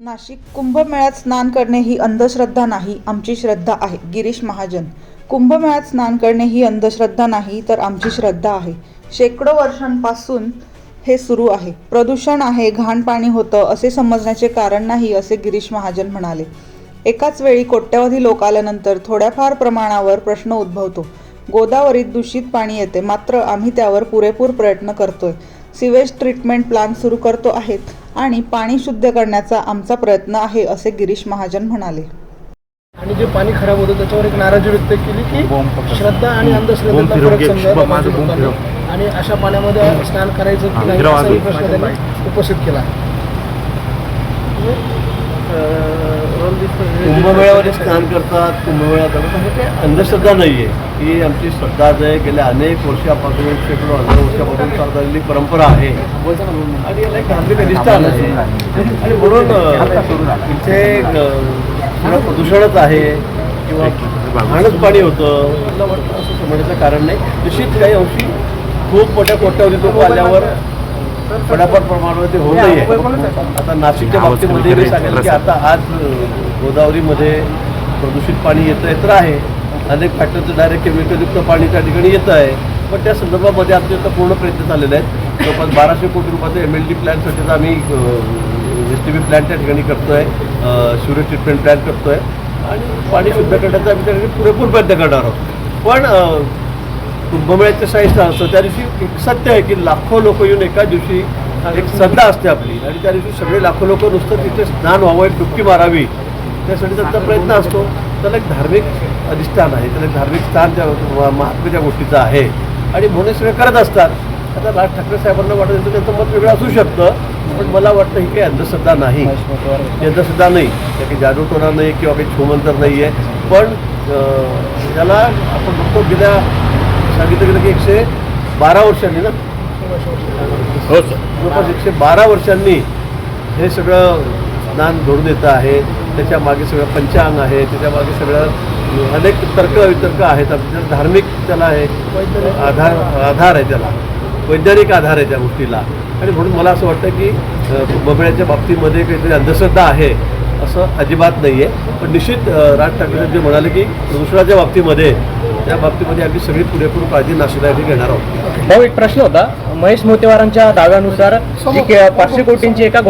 नाशिक कुंभमेळ्यात स्नान करणे ही अंधश्रद्धा नाही आमची श्रद्धा आहे गिरीश महाजन. कुंभमेळ्यात स्नान करणे ही अंधश्रद्धा नाही तर आमची श्रद्धा आहे. शेकडो वर्षांपासून हे सुरू आहे. प्रदूषण आहे घाण पाणी होतं असे समजण्याचे कारण नाही असे गिरीश महाजन म्हणाले. एकाच वेळी कोट्यवधी लोक आल्यानंतर थोड्याफार प्रमाणावर प्रश्न उद्भवतो. गोदावरीत दूषित पाणी येते मात्र आम्ही त्यावर पुरेपूर प्रयत्न करतोय. सिवेज ट्रीटमेंट प्लांट सुरू करतो आहेत. आणि पाणी शुद्ध करण्याचा आमचा प्रयत्न आहे असे गिरीश महाजन म्हणाले आणि जे पाणी खराब होतं त्याच्यावर एक नाराजी व्यक्त केली की. श्रद्धा आणि लोकांनी. आणि अशा पाण्यामध्ये स्नान करायचं हा, की नाही फिरवा असाही आधी. प्रश्न त्यांनी उपस्थित केला कुंभमेळ्यामध्ये स्नान करतात कुंभमेळा करतात हे काही अंधश्रद्धा नाही आहे ही आमची श्रद्धा जे गेल्या अनेक वर्षापासून शेकडो हजार वर्षापासून चालत आलेली परंपरा आहे. आणि याला एक धार्मिक अधिष्ठान आहे. आणि म्हणून इथे प्रदूषणच आहे किंवा घाणच पाणी होतं. मला वाटतं असं समजण्याचं कारण नाही. निश्चित काही अंशी खूप मोठ्या कोट्यावधी लोक आल्यावर थोड्याफार प्रमाणावर ते होतही आहे आता नाशिकच्या बाबतीमध्ये मी सांगेल की आता आज गोदावरीमध्ये प्रदूषित पाणी येतं येत आहे. अनेक फॅक्टरीचं डायरेक्ट केमिकलयुक्त पाणी त्या ठिकाणी येतं आहे. पण त्या संदर्भामध्ये आमचे आता पूर्ण प्रयत्न चाललेले आहेत. जवळपास बाराशे कोटी रुपयाचं एम एल डी प्लॅनसाठीचा आम्ही एस टी बी प्लॅन त्या ठिकाणी करतो आहे सिवरेज ट्रीटमेंट प्लॅन करतो आहे आणि पाणी शुद्ध करण्याचा आम्ही त्या ठिकाणी पुरेपूर प्रयत्न करणार आहोत. पण कुंभमेळ्याच्या साहित्य असतं. त्या दिवशी एक सत्य आहे की लाखो लोक येऊन एका दिवशी एक श्रद्धा असते आपली. आणि त्या दिवशी सगळे लाखो लोक नुसतं तिथे स्नान व्हावं एक डुबकी मारावी. त्यासाठी त्यांचा प्रयत्न असतो. त्याला एक धार्मिक अधिष्ठान आहे. त्याला एक धार्मिक स्थान त्या महात्म्य त्या गोष्टीचं आहे. आणि म्हणून सगळे करत असतात. आता राज ठाकरे साहेबांना वाटत असेल त्यांचं मत वेगळं असू शकतं. पण मला वाटतं ही काही अंधश्रद्धा नाही. अंधश्रद्धा नाही. त्या काही जादूटोना नाही किंवा काही छोमंतर नाही आहे पण याला त्याला आपण बघतो गेल्या सांगितलं गेलं की एकशे बारा वर्षांनी ना? हो सर. जवळपास एकशे बारा वर्षांनी हे सगळं स्नान घडून येतं आहे. त्याच्यामागे सगळं पंचांग आहे. त्याच्यामागे सगळं अनेक तर्क वितर्क आहेत. आपल्या धार्मिक त्याला आहे आधार आधार आहे त्याला. वैज्ञानिक आधार आहे त्या गोष्टीला. आणि म्हणून मला असं वाटतं की बबड्याच्या बाबतीमध्ये काहीतरी अंधश्रद्धा आहे असं अजिबात नाही आहे पण निश्चित राज ठाकरे जे म्हणाले की प्रदूषणाच्या बाबतीमध्ये त्या बाबतीमध्ये आम्ही सगळी पुरेपूर काळजी नाशिकसाठी घेणार आहोत. भाऊ एक प्रश्न होता. महेश मोतेवारांच्या दाव्यानुसार जी के- पाचशे कोटींची एका घोटाळ्यात